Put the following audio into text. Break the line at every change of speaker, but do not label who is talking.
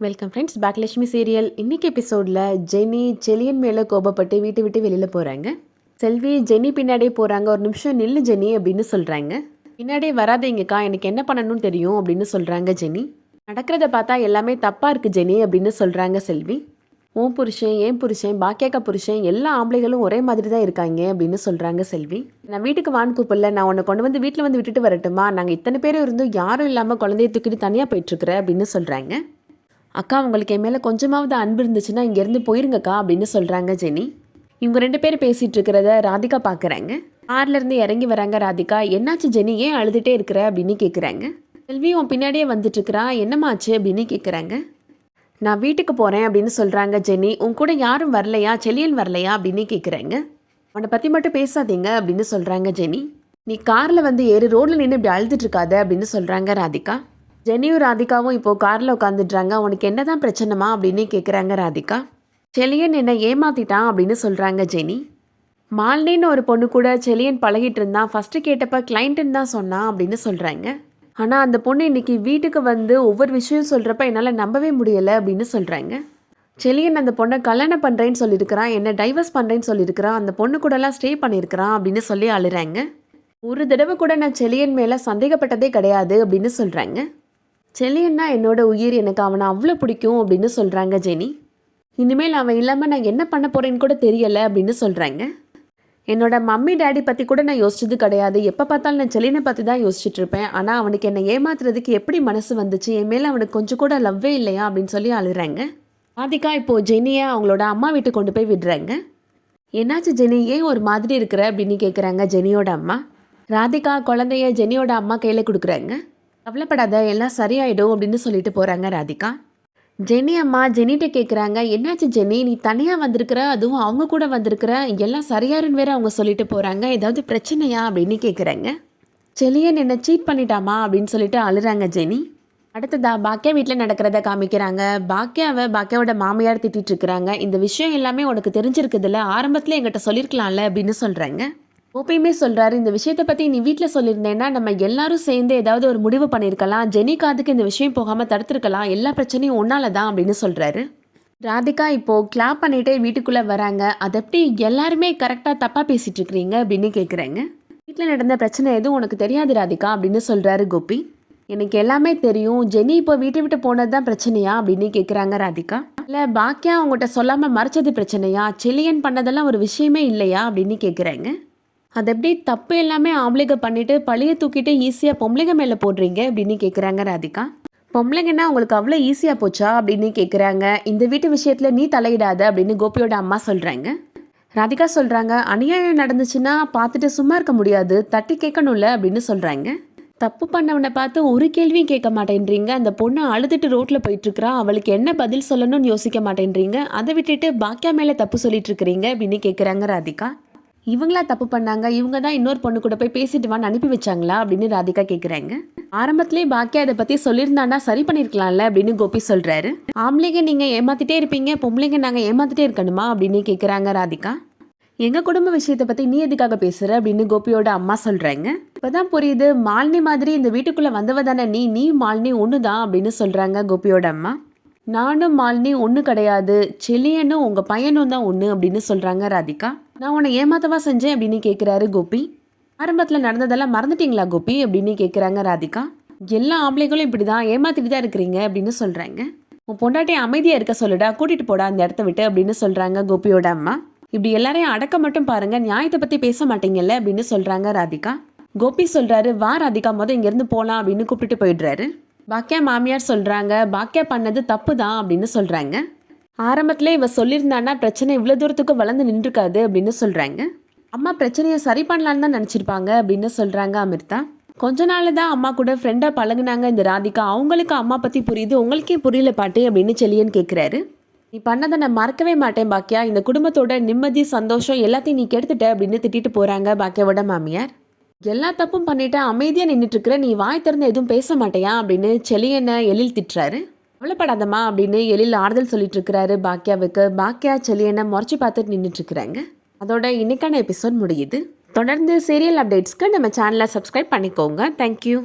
Welcome friends பாக்லட்சுமி serial இன்றைக்கி எபிசோடில் Jenny Chezhiyan மேலே கோபப்பட்டு வீட்டை விட்டு வெளியில் போகிறாங்க செல்வி ஜெனி பின்னாடியே போகிறாங்க ஒரு நிமிஷம் நில்லு ஜெனி அப்படின்னு சொல்கிறாங்க பின்னாடியே வராதீங்கக்கா. எனக்கு என்ன பண்ணணும்னு தெரியும் அப்படின்னு சொல்கிறாங்க ஜெனி. நடக்கிறத பார்த்தா எல்லாமே தப்பாக இருக்குது ஜெனி அப்படின்னு சொல்கிறாங்க செல்வி. உன் புருஷன் ஏன் புருஷன் பாக்கியாக்கா புருஷன் எல்லா ஆம்பளைகளும் ஒரே மாதிரி தான் இருக்காங்க அப்படின்னு சொல்கிறாங்க செல்வி. நான் வீட்டுக்கு வான் கூப்பிடல. நான் உன்னை கொண்டு வந்து வீட்டில் வந்து விட்டுட்டு வரட்டுமா? நாங்கள் இத்தனை பேரும் இருந்தும் யாரும் இல்லாமல் குழந்தைய தூக்கிட்டு தனியாக போயிட்டுருக்குற அப்படின்னு சொல்கிறாங்க அக்கா உங்களுக்கு என் மேலே கொஞ்சமாவது அன்பு இருந்துச்சுன்னா இங்கேருந்து போயிருங்கக்கா அப்படின்னு சொல்கிறாங்க ஜெனி. இவங்க ரெண்டு பேரும் பேசிகிட்டு இருக்கிறத ராதிகா பார்க்குறாங்க கார்லேருந்து இறங்கி வராங்க ராதிகா. என்னாச்சு ஜெனி? ஏன் அழுதுகிட்டே இருக்கிற? அப்படின்னு கேட்குறாங்க செல்வி உன் பின்னாடியே வந்துட்டுருக்குறா என்னமாச்சு அப்படின்னு கேட்குறாங்க நான் வீட்டுக்கு போகிறேன் அப்படின்னு சொல்கிறாங்க ஜெனி. உன் கூட யாரும் வரலையா? செலியன் வரலையா? அப்படின்னு கேட்குறாங்க உன்னை பற்றி மட்டும் பேசாதீங்க அப்படின்னு சொல்கிறாங்க ஜெனி. நீ காரில் வந்து ஏறு ரோட்டில் நின்று இப்படி அழுதுட்டு இருக்காத அப்படின்னு சொல்கிறாங்க ராதிகா. ஜெனியும் ராதிகாவும் இப்போது காரில் உட்காந்துட்றாங்க உனக்கு என்னதான் பிரச்சனைமா அப்படின்னு கேட்குறாங்க ராதிகா. செலியன் என்னை ஏமாத்திட்டான் அப்படின்னு சொல்கிறாங்க ஜெனி. மாலினின்னு ஒரு பொண்ணு கூட செலியன் பழகிட்டு இருந்தான் ஃபஸ்ட்டு கேட்டப்ப கிளைண்ட்டுன்னு தான் சொன்னான் அப்படின்னு சொல்கிறாங்க ஆனால் அந்த பொண்ணு இன்னைக்கு வீட்டுக்கு வந்து ஒவ்வொரு விஷயம் சொல்கிறப்ப என்னால் நம்பவே முடியலை அப்படின்னு சொல்கிறாங்க செலியன் அந்த பொண்ணை கல்யாணம் பண்ணுறேன்னு சொல்லியிருக்கிறான் என்ன டைவர்ஸ் பண்ணுறேன்னு சொல்லியிருக்கிறான் அந்த பொண்ணு கூடலாம் ஸ்டே பண்ணியிருக்கிறான் அப்படின்னு சொல்லி அழுறாங்க. ஒரு தடவை கூட நான் செலியன் மேலே சந்தேகப்பட்டதே கிடையாது அப்படின்னு சொல்கிறாங்க செலியன்னா என்னோட உயிர் எனக்கு அவனை அவ்வளோ பிடிக்கும் அப்படின்னு சொல்கிறாங்க ஜெனி. இனிமேல் அவன் இல்லாமல் நான் என்ன பண்ண போகிறேன்னு கூட தெரியலை அப்படின்னு சொல்கிறாங்க என்னோட மம்மி டேடி பற்றி கூட நான் யோசிச்சது கிடையாது. எப்போ பார்த்தாலும் நான் செலினை பற்றி தான் யோசிச்சுட்டு இருப்பேன். ஆனால் அவனுக்கு என்னை ஏமாத்துறதுக்கு எப்படி மனசு வந்துச்சு? என் மேலே அவனுக்கு கொஞ்சம் கூட லவ்வே இல்லையா? அப்படின்னு சொல்லி அழுகிறாங்க ராதிகா இப்போது ஜெனியை அவங்களோட அம்மா வீட்டுக்கு கொண்டு போய் விடுறாங்க. என்னாச்சு ஜெனி? ஏன் ஒரு மாதிரி இருக்கிற அப்படின்னு கேட்குறாங்க ஜெனியோட அம்மா. ராதிகா குழந்தைய ஜெனியோட அம்மா கையில் கொடுக்குறாங்க. கவலைப்படாத எல்லாம் சரியாயிடும் அப்படின்னு சொல்லிட்டு போகிறாங்க ராதிகா. ஜெனி அம்மா ஜெனிட்ட கேட்குறாங்க என்னாச்சு ஜெனி நீ தனியாக வந்திருக்கிற? அதுவும் அவங்க கூட வந்திருக்கிற? எல்லாம் சரியாருன்னு வேற அவங்க சொல்லிட்டு போகிறாங்க ஏதாவது பிரச்சனையா? அப்படின்னு கேட்குறாங்க செலியன் என்னை சீட் பண்ணிட்டாமா? அப்படின்னு சொல்லிட்டு அழுறாங்க ஜெனி அடுத்ததா பாக்கியா வீட்டில் நடக்கிறத காமிக்கிறாங்க. பாக்கியாவை பாக்கியாவோட மாமியார் திட்டிகிட்டு இருக்கிறாங்க. இந்த விஷயம் எல்லாமே உனக்கு தெரிஞ்சிருக்குதுல்ல? ஆரம்பத்தில் எங்கிட்ட சொல்லியிருக்கலாம்ல அப்படின்னு சொல்கிறாங்க ஓப்பையுமே சொல்கிறாரு இந்த விஷயத்தை பற்றி நீ வீட்டில் சொல்லியிருந்தேன்னா நம்ம எல்லாரும் சேர்ந்து ஏதாவது ஒரு முடிவு பண்ணியிருக்கலாம் ஜெனிகாதுக்கு இந்த விஷயம் போகாமல் தடுத்துருக்கலாம் எல்லா பிரச்சனையும் ஒன்னால தான் அப்படின்னு சொல்கிறாரு ராதிகா இப்போது கிளாப் பண்ணிகிட்டே வீட்டுக்குள்ளே வராங்க அதை எப்படி எல்லாருமே கரெக்டாக தப்பாக பேசிகிட்டு இருக்கிறீங்க அப்படின்னு கேட்குறாங்க வீட்டில் நடந்த பிரச்சனை எதுவும் உனக்கு தெரியாது ராதிகா அப்படின்னு சொல்கிறாரு கோபி. எனக்கு எல்லாமே தெரியும் ஜெனி இப்போ வீட்டை விட்டு போனது தான் பிரச்சனையா அப்படின்னு கேட்குறாங்க ராதிகா. இல்லை பாக்கியா அவங்ககிட்ட சொல்லாமல் மறைச்சது பிரச்சனையா செலியன் பண்ணதெல்லாம் ஒரு விஷயமே இல்லையா அப்படின்னு கேட்குறாங்க அது எப்படி தப்பு எல்லாமே ஆம்பளைங்க பண்ணிட்டு பழைய தூக்கிட்டு ஈஸியாக பொம்பளைங்க மேலே போடுறீங்க அப்படின்னு கேட்குறாங்க ராதிகா. பொம்பளைங்கன்னா உங்களுக்கு அவ்வளோ ஈஸியாக போச்சா அப்படின்னு கேட்குறாங்க இந்த வீட்டு விஷயத்தில் நீ தலையிடாத அப்படின்னு கோபியோட அம்மா சொல்கிறாங்க ராதிகா சொல்கிறாங்க அநியாயம் நடந்துச்சுன்னா பார்த்துட்டு சும்மா இருக்க முடியாது. தட்டி கேட்கணும்ல அப்படின்னு சொல்கிறாங்க தப்பு பண்ணவனை பார்த்து ஒரு கேள்வியும் கேட்க மாட்டேன்றீங்க. அந்த பொண்ணு அழுதுட்டு ரோட்டில் போயிட்டுருக்குறா. அவளுக்கு என்ன பதில் சொல்லணும்னு யோசிக்க மாட்டேன்றீங்க. அதை விட்டுட்டு பாக்கியா மேலே தப்பு சொல்லிட்டு இருக்கிறீங்க அப்படின்னு கேட்குறாங்க ராதிகா. இவங்களா தப்பு பண்ணாங்க இவங்க தான் இன்னொரு பொண்ணு கூட போய் பேசிட்டு வான்னு அனுப்பி வச்சாங்களா அப்படின்னு ராதிகா கேட்குறாங்க ஆரம்பத்திலேயே பாக்கியா இதை பற்றி சொல்லியிருந்தாண்டா சரி பண்ணியிருக்கலாம்ல அப்படின்னு கோபி சொல்கிறாரு ஆம்பளைங்க நீங்கள் ஏமாத்திட்டே இருப்பீங்க பொம்பளைங்க நாங்கள் ஏமாத்திட்டே இருக்கணுமா அப்படின்னு கேட்குறாங்க ராதிகா. எங்கள் குடும்ப விஷயத்தை பற்றி நீ எதுக்காக பேசுகிற அப்படின்னு கோபியோட அம்மா சொல்கிறாங்க இப்போதான் புரியுது மாலினி மாதிரி இந்த வீட்டுக்குள்ளே வந்தவ தானே நீ நீ மாலினி ஒன்று தான் அப்படின்னு சொல்கிறாங்க கோபியோட அம்மா. நானும் மாலினி ஒன்று கிடையாது. செலியனும் உங்கள் பையனும் தான் ஒன்று அப்படின்னு சொல்கிறாங்க ராதிகா. நான் உன்னை ஏமாத்தவா செஞ்சேன் அப்படின்னு கேட்குறாரு கோபி. ஆரம்பத்தில் நடந்ததெல்லாம் மறந்துட்டீங்களா கோபி அப்படின்னு கேட்குறாங்க ராதிகா. எல்லா ஆம்பளைகளும் இப்படி தான் ஏமாத்திட்டு தான் இருக்கிறீங்க அப்படின்னு சொல்கிறாங்க உன் பொண்டாட்டி அமைதியாக இருக்க சொல்லுடா கூட்டிகிட்டு போடா அந்த இடத்த விட்டு அப்படின்னு சொல்கிறாங்க கோபியோட அம்மா. இப்படி எல்லாரையும் அடக்க மட்டும் பாருங்கள் நியாயத்தை பற்றி பேச மாட்டீங்கல்ல அப்படின்னு சொல்கிறாங்க ராதிகா. கோபி சொல்கிறாரு வா ராதிகா மொதல் இங்கேருந்து போகலாம் அப்படின்னு கூப்பிட்டு போயிடுறாரு. பாக்கியா மாமியார் சொல்கிறாங்க பாக்கியா பண்ணது தப்பு தான் அப்படின்னு சொல்கிறாங்க ஆரம்பத்தில் இவ சொல்லியிருந்தான்னா பிரச்சனை இவ்வளோ தூரத்துக்கு வளர்ந்து நின்றுருக்காது அப்படின்னு சொல்கிறாங்க அம்மா பிரச்சனையை சரி பண்ணலான்னு தான் நினச்சிருப்பாங்க அப்படின்னு சொல்கிறாங்க அமிர்தா. கொஞ்ச நாள் தான் அம்மா கூட ஃப்ரெண்டாக பழகுனாங்க இந்த ராதிகா. அவங்களுக்கு அம்மா பற்றி புரியுது உங்களுக்கே புரியல பாட்டு அப்படின்னு செல்லியன் கேட்குறாரு நீ பண்ணதை நான் மறக்கவே மாட்டேன் பாக்கியா. இந்த குடும்பத்தோட நிம்மதி சந்தோஷம் எல்லாத்தையும் நீ கெடுத்துட்ட அப்படின்னு திட்டிட்டு போகிறாங்க பாக்கியாவோட மாமியார். எல்லா தப்பும் பண்ணிட்டு அமைதியாக நின்றுட்டு இருக்கிற நீ வாய் திறந்து எதுவும் பேச மாட்டேயா? அப்படின்னு செலியனை எழில் திட்டுறாரு. கவலைப்படாதம்மா அப்படின்னு எழில் ஆறுதல் சொல்லிட்டு இருக்கிறாரு பாக்கியாவுக்கு பாக்கியா செலியனை முறைச்சி பார்த்துட்டு நின்றுட்டு இருக்கிறாங்க அதோட இன்னைக்கான எபிசோட் முடியுது. தொடர்ந்து சீரியல் அப்டேட்ஸ்க்கு நம்ம சேனலை சப்ஸ்கிரைப் பண்ணிக்கோங்க. தேங்க்யூ